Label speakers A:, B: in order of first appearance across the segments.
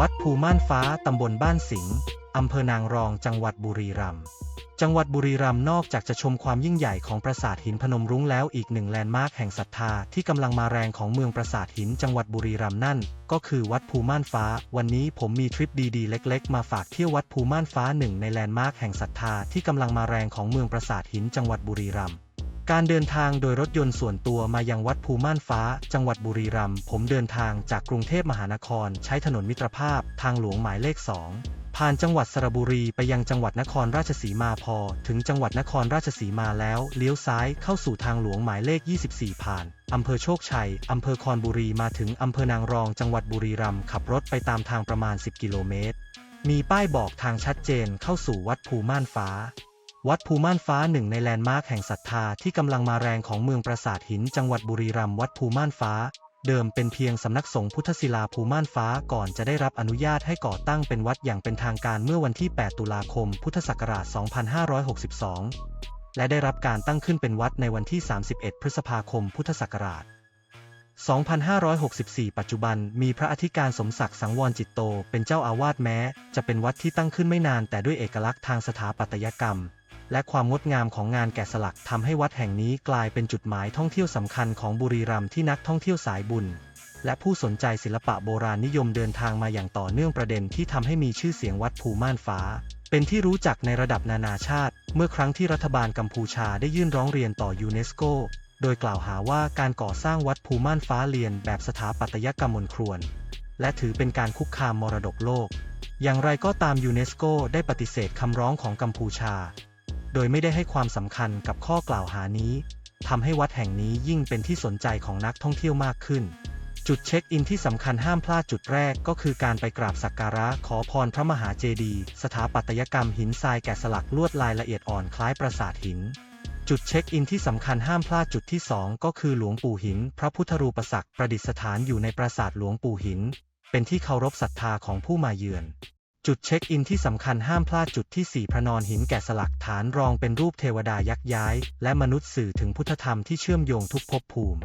A: วัดภูม่านฟ้าตำบลบ้านสิงห์อำเภอนางรองจังหวัดบุรีรัมย์จังหวัดบุรีรัมย์นอกจากจะชมความยิ่งใหญ่ของปราสาทหินพนมรุ้งแล้วอีกหนึ่งแลนด์มาร์คแห่งศรัทธาที่กำลังมาแรงของเมืองปราสาทหินจังหวัดบุรีรัมย์นั่น ก็คือวัดภูม่านฟ้า วันนี้ผมมีทริปดีๆ เล็ก ๆ มาฝากเที่ยววัดภูม่านฟ้าหนึ่งในแลนด์มาร์คแห่งศรัทธาที่กำลังมาแรงของเมืองปราสาทหินจังหวัดบุรีรัมย์ การเดินทางโดยรถยนต์ส่วนตัวมายังวัดภูม่านฟ้า จังหวัดบุรีรัมย์ ผมเดินทางจากกรุงเทพมหานคร ใช้ถนนมิตรภาพทางหลวงหมายเลข 2 ผ่านจังหวัดสระบุรีไปยังจังหวัดนครราชสีมาพอ ถึงจังหวัดนครราชสีมาแล้วเลี้ยวซ้ายเข้าสู่ทางหลวงหมายเลข 24 ผ่านอำเภอโชคชัยอำเภอคอนบุรีมาถึงอำเภอนางรองจังหวัดบุรีรัมย์ขับรถไปตามทางประมาณ 10 กิโลเมตร มีป้ายบอกทางชัดเจนเข้าสู่วัดภูม่านฟ้า วัดภูม่านฟ้าหนึ่งในแลนด์มาร์คแห่งศรัทธาที่กำลังมาแรงของเมืองปราสาทหินจังหวัดบุรีรัมย์วัดภูม่านฟ้า เดิมเป็นเพียงสำนักสงฆ์พุทธศิลาภูม่านฟ้าก่อนจะได้รับอนุญาตให้ก่อตั้งเป็นวัดอย่างเป็นทางการเมื่อวันที่ 8 ตุลาคม พุทธศักราช 2562 และได้รับการตั้งขึ้นเป็นวัดในวันที่ 31 พฤษภาคม พุทธศักราช 2564 ปัจจุบันมีพระอธิการสมศักดิ์สังวรจิตโต เป็นเจ้าอาวาสแม้ จะเป็นวัดที่ตั้งขึ้นไม่นานแต่ด้วยเอกลักษณ์ทางสถาปัตยกรรม และความงดงามของงานแกะสลักทำให้วัดแห่งนี้กลายเป็นจุดหมายท่องเที่ยวสำคัญของบุรีรัมย์ที่นักท่องเที่ยวสายบุญ และผู้สนใจศิลปะโบราณนิยมเดินทางมาอย่างต่อเนื่องประเด็นที่ทำให้มีชื่อเสียงวัดภูม่านฟ้า เป็นที่รู้จักในระดับนานาชาติ เมื่อครั้งที่รัฐบาลกัมพูชาได้ยื่นร้องเรียนต่อยูเนสโกโดยกล่าวหาว่าการก่อสร้างวัดภูม่านฟ้าเรียนแบบสถาปัตยกรรมมนครวน และถือเป็นการคุกคามมรดกโลก อย่างไรก็ตามยูเนสโกได้ปฏิเสธคำร้องของกัมพูชา โดยไม่ได้ให้ความสำคัญกับข้อกล่าวหานี้ทำให้วัดแห่งนี้ยิ่งเป็นที่สนใจของนักท่องเที่ยวมากขึ้น จุดเช็คอินที่สำคัญห้ามพลาดจุดแรกก็คือการไปกราบสักการะขอพรพระมหาเจดีย์สถาปัตยกรรมหินทรายแกะสลักลวดลายละเอียดอ่อนคล้ายปราสาทหิน จุดเช็คอินที่สำคัญห้ามพลาดจุดที่ 2 ก็คือหลวงปู่หิน พระพุทธรูปศักดิ์ประดิษฐานอยู่ในปราสาทหลวงปู่หิน เป็นที่เคารพศรัทธาของผู้มาเยือน จุดเช็คอินที่สำคัญห้ามพลาดจุดที่ 4 พระนอนหินแกะสลักฐานรองเป็นรูปเทวดายักษ์ย้าย และมนุษย์สื่อถึงพุทธธรรมที่เชื่อมโยงทุกภพภูมิ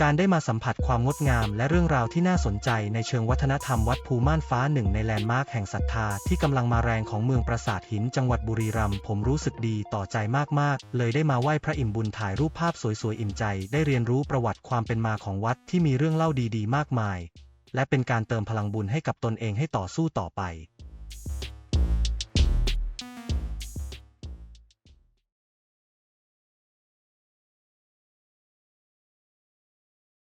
A: การได้มาสัมผัสความงดงามและเรื่องราวที่น่าสนใจในเชิงวัฒนธรรมวัดภูม่านฟ้าหนึ่งในแลนด์มาร์คแห่งศรัทธาที่กำลังมาแรงของเมืองปราสาทหินจังหวัดบุรีรัมย์ผมรู้สึกดีต่อใจมากๆ เลยได้มาไหว้พระอิ่มบุญถ่ายรูปภาพสวยๆอิ่มใจ ได้เรียนรู้ประวัติความเป็นมาของวัดที่มีเรื่องเล่าดีๆ มากมาย และเป็นการเติมพลังบุญให้กับตนเองให้ต่อสู้ต่อไป